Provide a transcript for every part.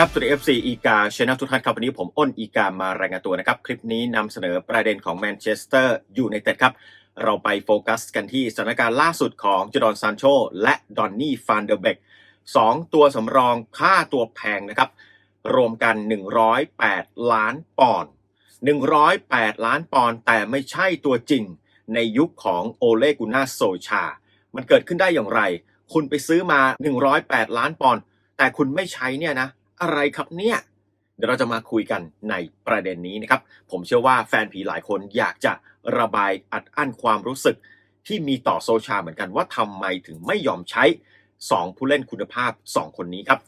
ครับสวัสดี FC อีกาช anel ทุกท่านครับวันนี้ผมอ้นอีกามารายงานตัวนะครับ คลิปนี้นำเสนอประเด็นของแมนเชสเตอร์ยูไนเต็ดครับ เราไปโฟกัสกันที่สถานการณ์ล่าสุดของจดอนซานโชและดอนนี่ฟานเดอร์เบกสองตัวสำรองค่าตัวแพงนะครับ รวมกัน 108 ล้านปอนด์108 ล้านปอนด์แต่ไม่ใช่ตัวจริงในยุคของโอเลกุน่าโซชา มันเกิดขึ้นได้อย่างไร คุณไปซื้อมา 108 ล้านปอนด์แต่คุณไม่ใช้เนี่ยนะ อะไรครับเนี่ย เดี๋ยวเราจะมาคุยกันในประเด็นนี้นะครับ ผมเชื่อว่าแฟนผีหลายคนอยากจะระบายอัดอั้นความรู้สึก ที่มีต่อโซชาเหมือนกันว่าทำไมถึงไม่ยอมใช้ 2 ผู้เล่นคุณภาพ 2 คนนี้ครับ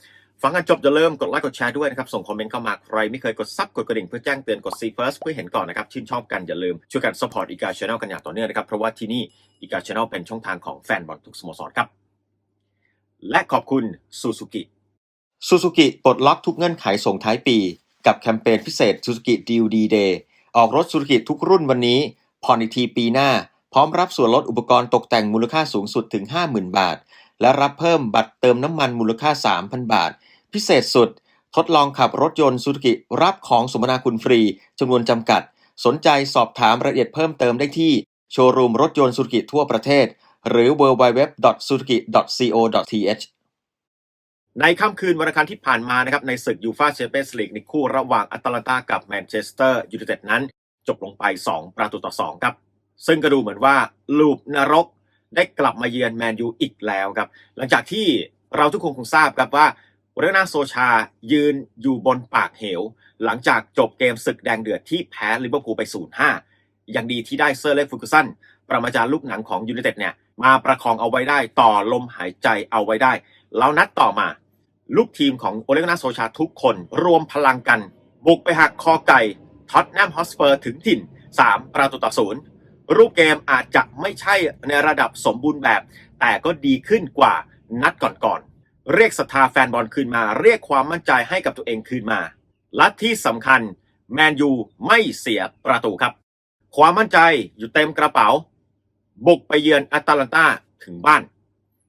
ฟังกันจบจะเริ่มกดไลค์กดแชร์ด้วยนะครับ ส่งคอมเมนต์เข้ามาใครไม่เคยกดซับกดกระดิ่งเพื่อแจ้งเตือนกด See First เพื่อเห็นก่อนนะครับ ชื่นชอบกันอย่าลืม ช่วยกัน support อีกาช anel กันอย่างต่อเนื่องนะครับ เพราะว่าที่นี่อีกาช anel เป็นช่องทางของแฟนบอลทุกสโมสรครับ และขอบคุณซูซูกิ ซูซูกิปลดล็อกทุกเงื่อนไขส่งท้ายปี กับแคมเปญพิเศษ Suzuki Deal D Day ออกรถซูซูกิทุกรุ่นวันนี้ผ่อนอีกทีปีหน้า พร้อมรับส่วนลดอุปกรณ์ตกแต่งมูลค่าสูงสุดถึง 50,000 บาท และรับเพิ่มบัตรเติมน้ำมันมูลค่า 3,000 บาท พิเศษสุด ทดลองขับรถยนต์ซูซูกิรับของสมนาคุณฟรีจำนวนจำกัด สนใจสอบถามรายละเอียดเพิ่มเติมได้ที่โชว์รูมรถยนต์ซูซูกิทั่วประเทศ หรือ www.suzuki.co.th ในค่ำคืนวันอังคารที่ผ่านมานะครับในศึกยูฟาแชมเปี้ยนส์ลีกในคู่ระหว่างอัตแลนตากับแมนเชสเตอร์ยูไนเต็ดนั้น จบลงไป 2 ประตูต่อ 2 ครับ ซึ่งก็ดูเหมือนว่าลูปนรกได้กลับมาเยือนแมนยูอีกแล้วครับ หลังจากที่เราทุกคนคงทราบครับว่าเรนาโซชายืนอยู่บนปากเหว หลังจากจบเกมศึกแดงเดือดที่แพ้ลิเวอร์พูลไป 0-5 อย่างดีที่ได้เซอร์เล็กฟูกุสันประมาจารย์ลูกหนังของยูไนเต็ดเนี่ยมาประคองเอาไว้ได้ต่อลมหายใจเอาไว้ได้แล้วนัดต่อมา ลูกทีมของโอเลกนาโซชาทุกคนรวมพลังกัน บุกไปหักคอไก่ท็อตแนมฮอสเปอร์ถึงถิ่น 3 ประตูต่อศูนย์รูปเกมอาจจะไม่ใช่ในระดับสมบูรณ์แบบ แต่ก็ดีขึ้นกว่านัดก่อนๆ เรียกศรัทธาแฟนบอลคืนมา เรียกความมั่นใจให้กับตัวเองคืนมา และที่สำคัญแมนยูไม่เสียประตูครับ ความมั่นใจอยู่เต็มกระเป๋า บุกไปเยือนอตแลนตาถึงบ้าน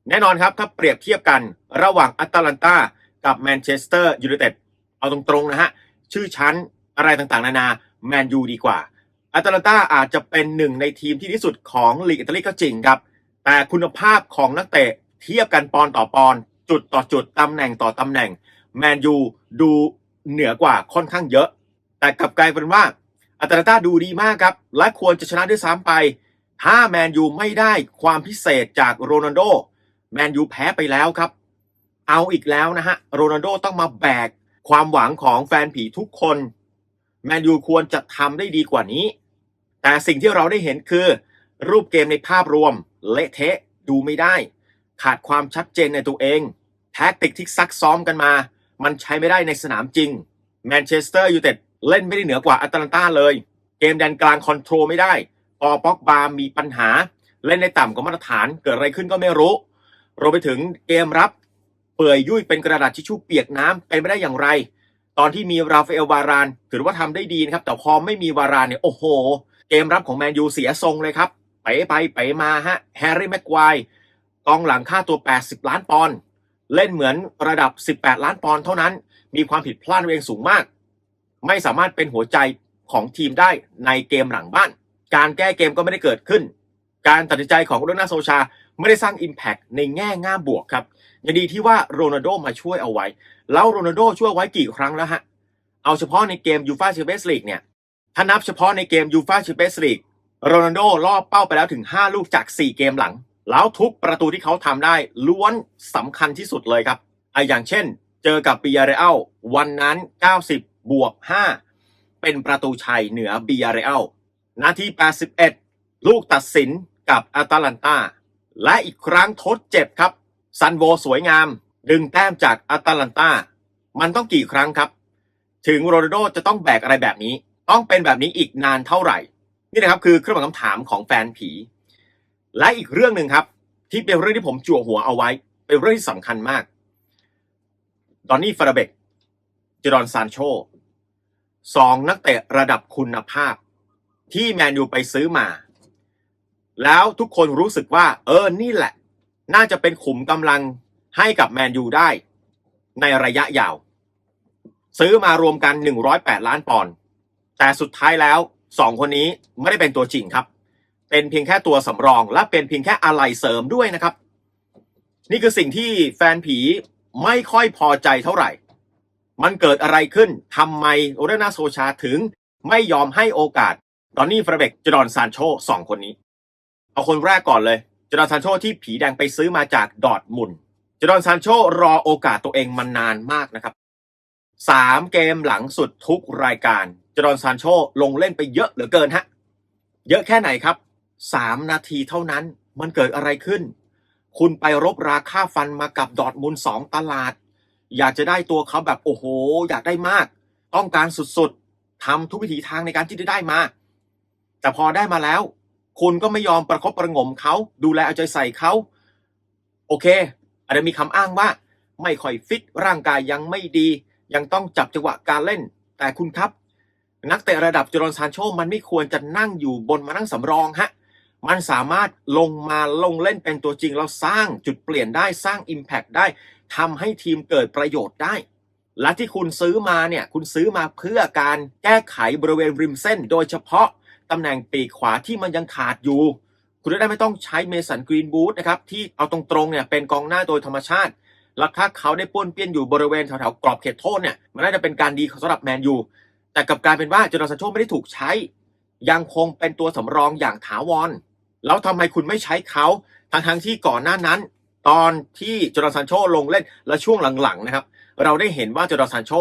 แน่นอนครับถ้าเปรียบเทียบกันระหว่างอัตแลนตากับแมนเชสเตอร์ยูไนเต็ดเอาตรงๆนะฮะ ชื่อชั้นอะไรต่างๆ นานาแมนยูดีกว่าอัตแลนตาอาจจะเป็นหนึ่งในทีมที่ดีที่สุดของลีกอิตาลีก็จริงครับ แต่คุณภาพของนักเตะเทียบกันปอนต่อปอนจุดต่อจุดตำแหน่งต่อตำแหน่งแมนยูดูเหนือกว่าค่อนข้างเยอะ แต่กลับกลายเป็นว่าอัตแลนตาดูดีมากครับ และควรจะชนะด้วยซ้ำไป ถ้าแมนยูไม่ได้ความพิเศษจากโรนัลโด แมนยูแพ้ไปแล้วครับ เอาอีกแล้วนะฮะโรนัลโดต้องมาแบกความหวังของแฟนผีทุกคน แมนยูควรจะทำได้ดีกว่านี้ แต่สิ่งที่เราได้เห็นคือ รูปเกมในภาพรวม เละเทะดูไม่ได้ ขาดความชัดเจนในตัวเอง แท็กติกที่ซักซ้อมกันมา มันใช้ไม่ได้ในสนามจริงแมนเชสเตอร์ยูไนเต็ดเล่นไม่ได้เหนือกว่าอัตแลนตาเลย เกมแดนกลางคอนโทรลไม่ได้ปอป็อกบามีปัญหา เล่นในต่ำกว่ามาตรฐานเกิดอะไรขึ้นก็ไม่รู้ รวมไปถึงเกมรับ เปื่อยยุ่ยเป็นกระดาษทิชชู่เปียกน้ำเป็นไม่ได้อย่างไร ตอนที่มีราฟาเอลวาราน ถือว่าทำได้ดีนะครับ แต่พอไม่มีวารานเนี่ยโอ้โห เกมรับของแมนยูเสียทรงเลยครับไปไปไปมาฮะแฮร์รี่แม็กควายกองหลังค่าตัว 80 ล้านปอนด์เล่นเหมือนระดับ 18 ล้านปอนด์เท่านั้น มีความผิดพลาดเองสูงมาก ไม่สามารถเป็นหัวใจของทีมได้ในเกมหลังบ้าน การแก้เกมก็ไม่ได้เกิดขึ้น การตัดสินใจของโรนัลโซชา ไม่ได้สร้าง Impact ในแง่ง่ามบวกครับยังดีที่ว่าโรนัลโดมาช่วยเอาไว้ แล้วโรนัลโดช่วยไว้กี่ครั้งแล้วฮะ เอาเฉพาะในเกมยูฟาแชมเปี้ยนส์ลีกเนี่ยถ้านับเฉพาะในเกมยูฟาแชมเปี้ยนส์ลีกโรนัลโดล่อเป้าไปแล้วถึง 5 ลูกจาก 4 เกมหลัง แล้วทุกประตูที่เขาทำได้ล้วนสำคัญที่สุดเลยครับไออย่างเช่น เจอกับบียาเรอัลวันนั้น 90 บวก 5 เป็นประตูชัยเหนือบียาเรอัลนาที 81 ลูกตัดสินกับอาตาลันตา และอีกครั้งทดเจ็บครับ ซันโวสวยงาม ดึงแต้มจากอาตาลันตามันต้องกี่ครั้งครับ ถึงโรนัลโดจะต้องแบกอะไรแบบนี้ ต้องเป็นแบบนี้อีกนานเท่าไหร่ นี่นะครับคือเครื่องหมายคำถามของแฟนผี และอีกเรื่องหนึ่งครับ ที่เป็นเรื่องที่ผมจั่วหัวเอาไว้ เป็นเรื่องที่สำคัญมากดอนนี่ฟาราเบกเจรอนซานโชสองนักเตะระดับคุณภาพ ที่แมนยูไปซื้อมา แล้วทุกคนรู้สึกว่า เออนี่แหละ น่าจะเป็นขุมกำลังให้กับแมนยูได้ ในระยะยาว ซื้อมารวมกัน 108 ล้านปอนด์แต่สุดท้ายแล้วสองคนนี้ไม่ได้เป็นตัวจริงครับ เป็นเพียงแค่ตัวสำรอง และเป็นเพียงแค่อะไหล่เสริมด้วยนะครับ นี่คือสิ่งที่แฟนผีไม่ค่อยพอใจเท่าไหร่ มันเกิดอะไรขึ้นทำไมโอเรนาโซชาถึงไม่ยอมให้โอกาสดอนนี่ฟรเบกจดอนซานโชสองคนนี้ เอาคนแรกก่อนเลยจดอนซานโชที่ผีแดงไปซื้อมาจากดอทมุนด์จดอนซานโชรอโอกาสตัวเองมานานมากนะครับสามเกมหลังสุดทุกรายการจดอนซานโชลงเล่นไปเยอะเหลือเกินฮะ เยอะแค่ไหนครับสามนาทีเท่านั้นมันเกิดอะไรขึ้น คุณไปรบราค่าฟันมากับดอทมุนสองตลาด อยากจะได้ตัวเขาแบบโอ้โห อยากได้มาก ต้องการสุดๆทำทุกวิถีทางในการที่จะได้มา แต่พอได้มาแล้ว คุณก็ไม่ยอมประคบประงมเขาดูแลเอาใจใส่เขาโอเค อาจจะมีคำอ้างว่า ไม่ค่อยฟิตร่างกายยังไม่ดี ยังต้องจับจังหวะการเล่น แต่คุณครับ นักเตะระดับจอร์นซานโชมันไม่ควรจะนั่งอยู่บนมานั่งสำรองฮะมันสามารถลงมาลงเล่นเป็นตัวจริงแล้วสร้างจุดเปลี่ยนได้สร้าง Impact ได้ทำให้ทีมเกิดประโยชน์ได้ และที่คุณซื้อมาเนี่ย คุณซื้อมาเพื่อการแก้ไขบริเวณริมเส้น โดยเฉพาะ ตำแหน่งปีกขวาที่มันยังขาดอยู่ คุณได้ไม่ต้องใช้เมสันกรีนบูธนะครับที่เอาตรงๆเนี่ยเป็นกองหน้าโดยธรรมชาติแล้วถ้าเขาได้ป้วนเปี้ยนอยู่บริเวณแถวๆกรอบเขตโทษเนี่ยมันน่าจะเป็นการดีสำหรับแมนยูแต่กับการเป็นว่าจอร์นซานโชไม่ได้ถูกใช้ ยังคงเป็นตัวสำรองอย่างถาวรแล้วทำไมคุณไม่ใช้เขาทั้งๆที่ก่อนหน้านั้น ตอนที่จอร์นซานโชลงเล่นและช่วงหลังๆนะครับ เราได้เห็นว่าจอร์นซานโช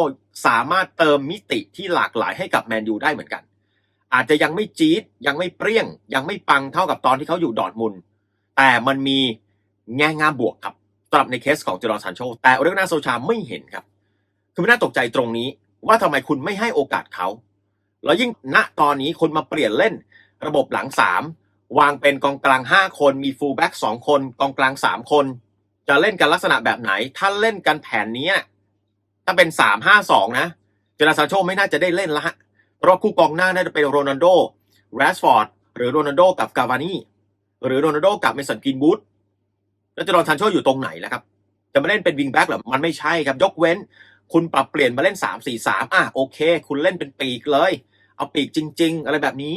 สามารถเติมมิติที่หลากหลายให้กับแมนยูได้เหมือนกัน อาจจะยังไม่จี๊ดยังไม่เปรี้ยง ยังไม่ปังเท่ากับตอนที่เขาอยู่ดอร์ทมุนแต่มันมีแง่งามบวกครับสำหรับในเคสของเจอร์นซานโช แต่เรื่องน่าโซชาไม่เห็นครับ คือไม่น่าตกใจตรงนี้ ว่าทำไมคุณไม่ให้โอกาสเขา แล้วยิ่งณตอนนี้คุณมาเปลี่ยนเล่น ระบบหลังสามวางเป็นกองกลาง 5 คน มีฟูลแบ็กสองคน กองกลาง 3 คน จะเล่นกันลักษณะแบบไหน ถ้าเล่นกันแผนนี้ ถ้าเป็น 3 5 2 นะ เจนาซานโชไม่น่าจะได้เล่นละ ราะคู่กองหน้าน่าจะเป็นโรนัลโดแรสฟอร์ดหรือโรนัลโดกับกาวานี่หรือโรนัลโดกับเมสันกินบูธแล้วเจนาซานโชอยู่ตรงไหนแล้วครับ จะมาเล่นเป็นวิงแบ็กเหรอมันไม่ใช่ครับ ยกเว้น คุณปรับเปลี่ยนมาเล่น 3 4 3อะโอเค คุณเล่นเป็นปีกเลย เอาปีกจริง ๆ อะไรแบบนี้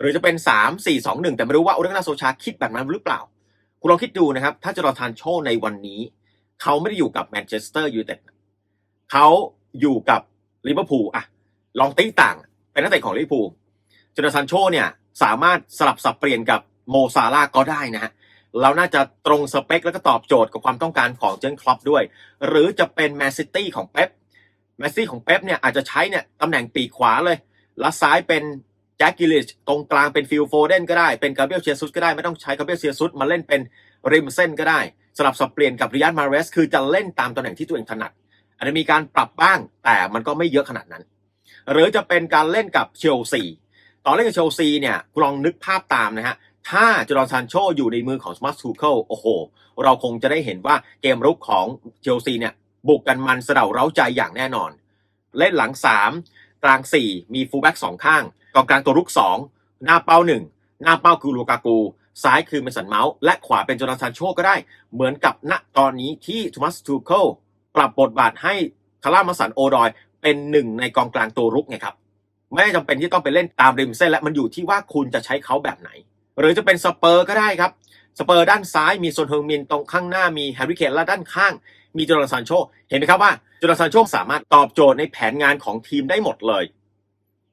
หรือจะเป็น 3 4 2 1 แต่ไม่รู้ว่าโอเรนาโซชาคิดแบบนั้นหรือเปล่า คุณลองคิดดูนะครับ ถ้าจอร์ทานโชในวันนี้ เขาไม่ได้อยู่กับแมนเชสเตอร์ยูไนเต็ดเขาอยู่กับลิเวอร์พูลอะลองตีต่าง เป็นนักเตะของลิเวอร์พูลจอร์ทานโชเนี่ยสามารถสลับสับเปลี่ยนกับโมซาลาก็ได้นะฮะเราน่าจะตรงสเปคแล้วก็ตอบโจทย์กับความต้องการของเจนคลอปด้วย หรือจะเป็นแมนซิตี้ของเป๊ปแมนซิตี้ของเป๊ปเนี่ยอาจจะใช้เนี่ยตำแหน่งปีกขวาเลย แล้วซ้ายเป็นแจ็คกิลิชตรงกลางเป็นฟิลโฟเดนก็ได้ เป็นกาเบรียลเชียซุสก็ได้ ไม่ต้องใช้กาเบรียลเชียซุสมาเล่นเป็นริมเส้นก็ได้ สลับสับเปลี่ยนกับริยันมาเรส คือจะเล่นตามตำแหน่งที่ตัวเองถนัดอาจจะมีการปรับบ้างแต่มันก็ไม่เยอะขนาดนั้น หรือจะเป็นการเล่นกับเชลซีตอนเล่นกับเชลซีเนี่ยลองนึกภาพตามนะฮะถ้าจอร์นซานโชอยู่ในมือของสมาร์ททูเคิลโอ้โห เราคงจะได้เห็นว่าเกมรุกของเชลซีเนี่ยบุกกันมันเสดาเร้าใจอย่างแน่นอน เล่นหลัง 3 กลาง 4 มีฟูลแบ็กสองข้างกองกลางตัวรุก 2 หน้าเป้า 1 หน้าเป้าคือลูกากู ซ้ายคือเมสันเมาส์ และขวาเป็นจอร์นซานโชก็ได้ เหมือนกับณตอนนี้ที่ทูมัสทูเคิลปรับบทบาทให้คาร่ามาสันโอดอย เป็นหนึ่งในกองกลางตัวรุกไงครับ ไม่จำเป็นที่ต้องไปเล่นตามริมเส้นและมันอยู่ที่ว่าคุณจะใช้เขาแบบไหน หรือจะเป็นสเปอร์ก็ได้ครับ สเปอร์ด้านซ้ายมีโซนเฮอร์มินตรงข้างหน้ามีแฮร์รี่เคนและด้านข้าง มีจอร์นซานโช เห็นไหมครับว่าจอร์นซานโชสามารถตอบโจทย์ในแผนงานของทีมได้หมดเลย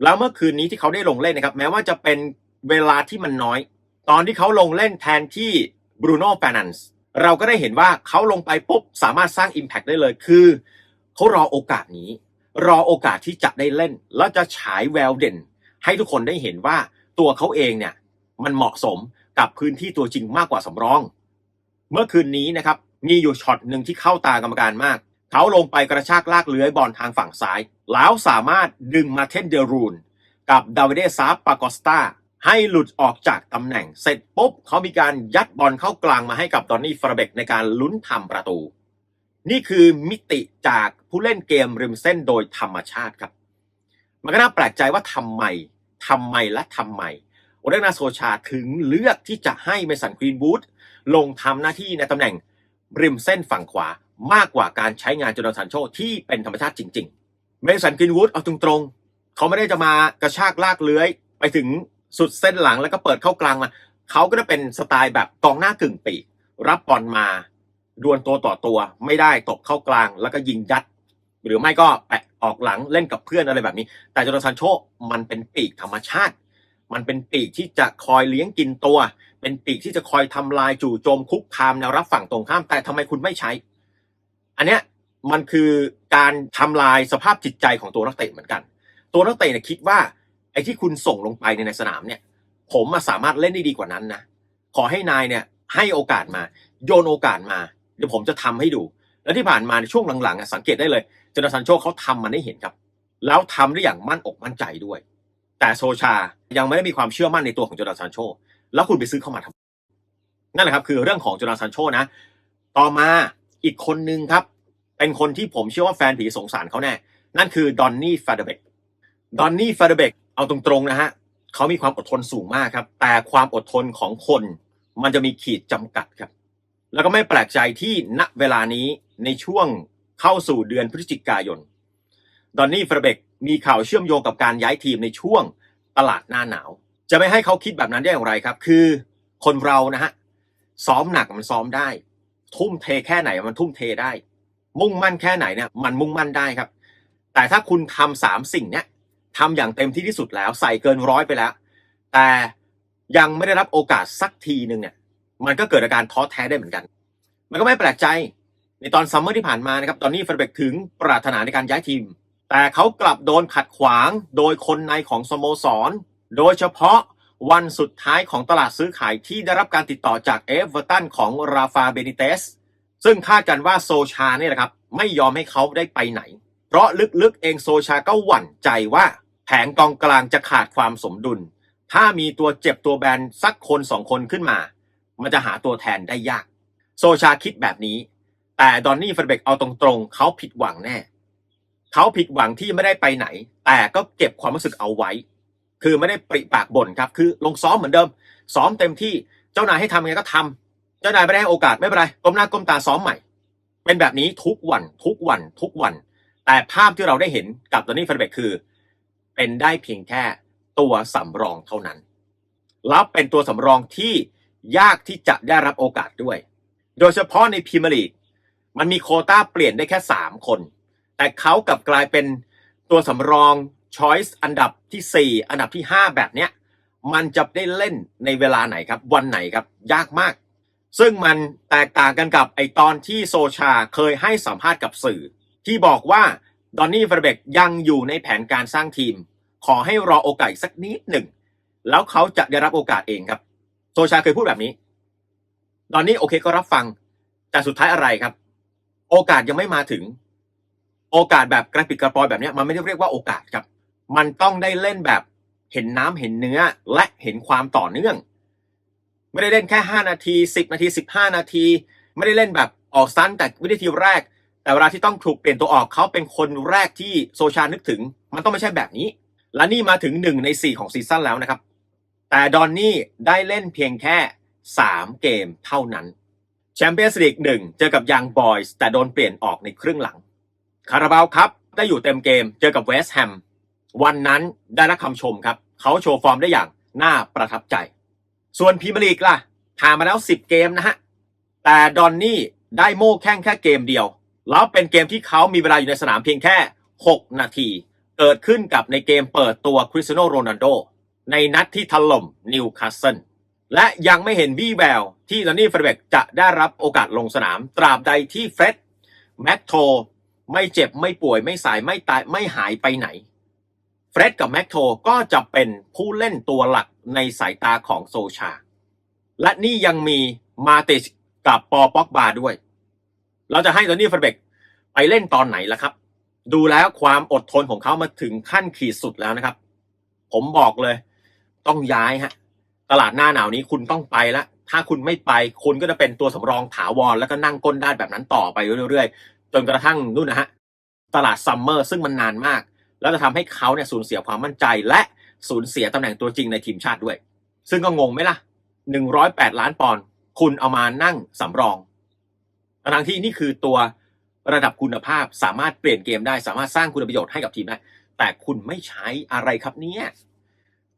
แล้วเมื่อคืนนี้ที่เขาได้ลงเล่นนะครับ แม้ว่าจะเป็นเวลาที่มันน้อย ตอนที่เขาลงเล่นแทนที่บรูโน่แฟนันส์เราก็ได้เห็นว่าเขาลงไปปุ๊บสามารถสร้าง Impact ได้เลยคือเขารอโอกาสนี้ รอโอกาสที่จะได้เล่น แล้วจะฉายแววเด่น ให้ทุกคนได้เห็นว่าตัวเขาเองเนี่ยมันเหมาะสมกับพื้นที่ตัวจริงมากกว่าสำรอง เมื่อคืนนี้นะครับมีอยู่ช็อตหนึ่งที่เข้าตากรรมการมาก เขาลงไปกระชากลากเลื้อยบอลทางฝั่งซ้าย แล้วสามารถดึงมาเทนเดรูนกับดาวิเดซาปากอสตาให้หลุดออกจากตำแหน่งเสร็จปุ๊บเขามีการยัดบอลเข้ากลางมาให้กับดอนนี่ฟราเบกในการลุ้นทำประตู นี่คือมิติจากผู้เล่นเกมริมเส้นโดยธรรมชาติครับ มันก็น่าแปลกใจว่าทำไมทำไมและทำไมโอเดนาโซชาถึงเลือกที่จะให้เมสันกรีนบูธลงทำหน้าที่ในตำแหน่งริมเส้นฝั่งขวามากกว่าการใช้งานจอร์แดนซานโชที่เป็นธรรมชาติจริง ๆ เมสันกรีนวูดเอาตรงๆ เขาไม่ได้จะมากระชากลากเลื้อย ไปถึงสุดเส้นหลังแล้วก็เปิดเข้ากลางมา เขาก็จะเป็นสไตล์แบบกองหน้ากึ่งปีก รับบอลมา ดวลตัวต่อตัว ไม่ได้ตบเข้ากลาง แล้วก็ยิงยัด หรือไม่ก็แปะออกหลังเล่นกับเพื่อนอะไรแบบนี้ แต่โจนาธานโชมันเป็นปีกธรรมชาติ มันเป็นปีกที่จะคอยเลี้ยงกินตัว เป็นปีกที่จะคอยทำลายจู่โจมคุกคามแนวรับฝั่งตรงข้าม แต่ทำไมคุณไม่ใช้ อันเนี้ยมันคือการทำลายสภาพจิตใจของตัวนักเตะเหมือนกัน ตัวนักเตะเนี่ยคิดว่าไอ้ที่คุณส่งลงไปในสนามเนี่ย ผมมาสามารถเล่นได้ดีกว่านั้นนะขอให้นายเนี่ยให้โอกาสมา โยนโอกาสมา เดี๋ยวผมจะทำให้ดู แล้วที่ผ่านมาในช่วงหลังๆสังเกตได้เลยเจนาธานโชเขาทำมันให้เห็นครับ แล้วทำได้อย่างมั่นอกมั่นใจด้วย แต่โซชายังไม่ได้มีความเชื่อมั่นในตัวของโจนาธานโชแล้วคุณไปซื้อเข้ามาทำนั่นแหละครับคือเรื่องของโจนาธานโชนะต่อมาอีกคนนึงครับ เป็นคนที่ผมเชื่อว่าแฟนผีสงสารเขาแน่นั่นคือดอนนี่ฟาเดเบกดอนนี่ฟาเดเบกเอาตรงๆนะฮะเขามีความอดทนสูงมากครับ แต่ความอดทนของคนมันจะมีขีดจำกัดครับ แล้วก็ไม่แปลกใจที่ณเวลานี้ในช่วงเข้าสู่เดือนพฤศจิกายน ดอนนี่ฟาเดเบกมีข่าวเชื่อมโยงกับการย้ายทีมในช่วงตลาดหน้าหนาว จะไม่ให้เขาคิดแบบนั้นได้อย่างไรครับ คือคนเรานะฮะซ้อมหนักมันซ้อมได้ ทุ่มเทแค่ไหนมันทุ่มเทได้ มุ่งมั่นแค่ไหนเนี่ยมันมุ่งมั่นได้ครับ แต่ถ้าคุณทำสามสิ่งเนี้ยทำอย่างเต็มที่ที่สุดแล้ว ใส่เกินร้อยไปแล้ว แต่ยังไม่ได้รับโอกาสสักทีหนึ่งเนี่ย มันก็เกิดอาการท้อแท้ได้เหมือนกัน มันก็ไม่แปลกใจในตอนซัมเมอร์ที่ผ่านมานะครับ ตอนนี้เฟรเบกถึงปรารถนาในการย้ายทีม แต่เขากลับโดนขัดขวางโดยคนในของสโมสร โดยเฉพาะวันสุดท้ายของตลาดซื้อขายที่ได้รับการติดต่อจากเอฟเวอร์ตันของราฟาเบนิเตส ซึ่งคาดกันว่าโซชาเนี่ยนะครับ ไม่ยอมให้เขาได้ไปไหน เพราะลึกๆเองโซชาก็หวั่นใจว่าแผงกองกลางจะขาดความสมดุล ถ้ามีตัวเจ็บตัวแบนสักคนสองคนขึ้นมา มันจะหาตัวแทนได้ยาก โซชาคิดแบบนี้ แต่ดอนนี่เฟรเบกเอาตรงๆ เขาผิดหวังแน่ เขาผิดหวังที่ไม่ได้ไปไหน แต่ก็เก็บความรู้สึกเอาไว้ คือไม่ได้ปริปากบ่นครับ คือลงซ้อมเหมือนเดิม ซ้อมเต็มที่เจ้านายให้ทำยังไงก็ทำเจ้านายไม่ได้ให้โอกาสไม่เป็นไรก้มหน้าก้มตาซ้อมใหม่ เป็นแบบนี้ทุกวันทุกวันทุกวัน แต่ภาพที่เราได้เห็นกับดอนนี่เฟรเบกคือ เป็นได้เพียงแค่ตัวสำรองเท่านั้น แล้วเป็นตัวสำรองที่ ยากที่จะได้รับโอกาสด้วย โดยเฉพาะในพรีเมียร์ลีกมันมีโควต้าเปลี่ยนได้แค่ 3 คน แต่เขากลับกลายเป็นตัวสำรองช้อยส์อันดับที่ 4 อันดับที่ 5 แบบเนี้ยมันจะได้เล่นในเวลาไหนครับ วันไหนครับ ยากมาก ซึ่งมันแตกต่างกันกับไอตอนที่โซชาเคยให้สัมภาษณ์กับสื่อ ที่บอกว่าดอนนี่เฟรเบกยังอยู่ในแผนการสร้างทีม ขอให้รอโอกาสสักนิดหนึ่ง แล้วเขาจะได้รับโอกาสเองครับ โซชาเคยพูดแบบนี้ดอนนี่โอเคก็รับฟัง แต่สุดท้ายอะไรครับ โอกาสยังไม่มาถึง โอกาสแบบกระปิดกระปอยแบบนี้มันไม่ได้เรียกว่าโอกาสครับ มันต้องได้เล่นแบบเห็นน้ำเห็นเนื้อและเห็นความต่อเนื่อง ไม่ได้เล่นแค่ 5 นาที 10 นาที 15 นาที ไม่ได้เล่นแบบออกสั้นแต่วินาทีแรก แต่เวลาที่ต้องถูกเปลี่ยนตัวออกเขาเป็นคนแรกที่โซชานึกถึง มันต้องไม่ใช่แบบนี้ และนี่มาถึง1ใน4ของซีซั่นแล้วนะครับ แต่ดอนนี่ได้เล่นเพียงแค่ 3 เกมเท่านั้นแชมเปี้ยนส์ลีกหนึ่งเจอกับยังบอยส์แต่โดนเปลี่ยนออกในครึ่งหลัง คาราบาวครับได้อยู่เต็มเกมเจอกับเวสต์แฮมวันนั้นได้รับคำชมครับ เขาโชว์ฟอร์มได้อย่างน่าประทับใจ ส่วนพรีเมียร์ลีกล่ะผ่านมาแล้ว 10 เกมนะฮะ แต่ดอนนี่ได้โม่แข่งแค่เกมเดียว แล้วเป็นเกมที่เขามีเวลาอยู่ในสนามเพียงแค่ 6 นาที เกิดขึ้นกับในเกมเปิดตัวคริสเตียโนโรนัลโด ในนัดที่ถล่มนิวคาสเซิลและยังไม่เห็นวี่แววที่ดอนนี่เฟรเบกจะได้รับโอกาสลงสนาม ตราบใดที่เฟร็ดแม็กโทไม่เจ็บไม่ป่วยไม่สายไม่ตายไม่หายไปไหน เฟร็ดกับแม็กโทก็จะเป็นผู้เล่นตัวหลักในสายตาของโซชา และนี่ยังมีมาติชกับปอป็อกบาด้วย เราจะให้ดอนนี่เฟรเบกไปเล่นตอนไหนล่ะครับ ดูแล้วความอดทนของเขามาถึงขั้นขีดสุดแล้วนะครับ ผมบอกเลย ต้องย้ายฮะ ตลาดหน้าหนาวนี้คุณต้องไปล้วถ้าคุณไม่ไปคุณก็จะเป็นตัวสำรองถาวรแล้วก็นั่งก้นได้านแบบนั้นต่อไปเรื่อยๆ จนกระทั่งนู่นนะฮะตลาดซัมเมอร์ซึ่งมันนานมาก แล้วจะทำให้เขาเนี่ยสูญเสียความมั่นใจ และสูญเสียตำแหน่งตัวจริงในทีมชาติด้วย ซึ่งก็งงไหมล่ะ108ล้านปอนด์คุณเอามานั่งสำรองทั้งที่นี่คือตัวระดับคุณภาพสามารถเปลี่ยนเกมได้สามารถสร้างคุณประโยชน์ให้กับทีมได้แต่คุณไม่ใช้อะไรครับเนี่ย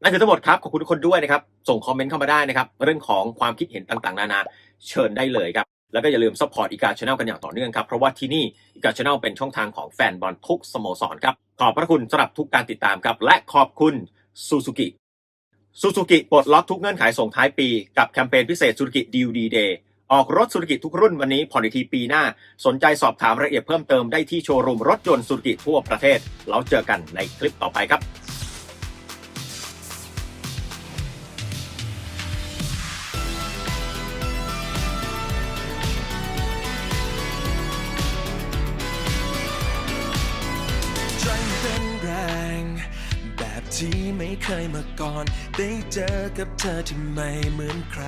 นั่นคือทั้งหมดครับขอบคุณทุกคนด้วยนะครับ ส่งคอมเมนต์เข้ามาได้นะครับ เรื่องของความคิดเห็นต่างๆ นานาเชิญได้เลยครับ แล้วก็อย่าลืมซัพพอร์ตอีกาชแนลกันอย่างต่อเนื่องครับ เพราะว่าที่นี่อีกาชแนลเป็นช่องทางของแฟนบอลทุกสโมสรครับ ขอบพระคุณสำหรับทุกการติดตามครับ และขอบคุณซูซูกิซูซูกิปลดล็อกทุกเงื่อนไขส่งท้ายปี กับแคมเปญพิเศษซูซูกิดีลดีเดย์ออกรถซูซูกิทุกรุ่นวันนี้ผ่อนอีกทีปีหน้า สนใจสอบถามรายละเอียดเพิ่มเติมได้ที่โชว์รูมรถยนต์ซูซูกิทั่วประเทศ แล้วเจอกันในคลิปต่อไปครับ ได้เจอกับเธอที่ไม่เหมือนใคร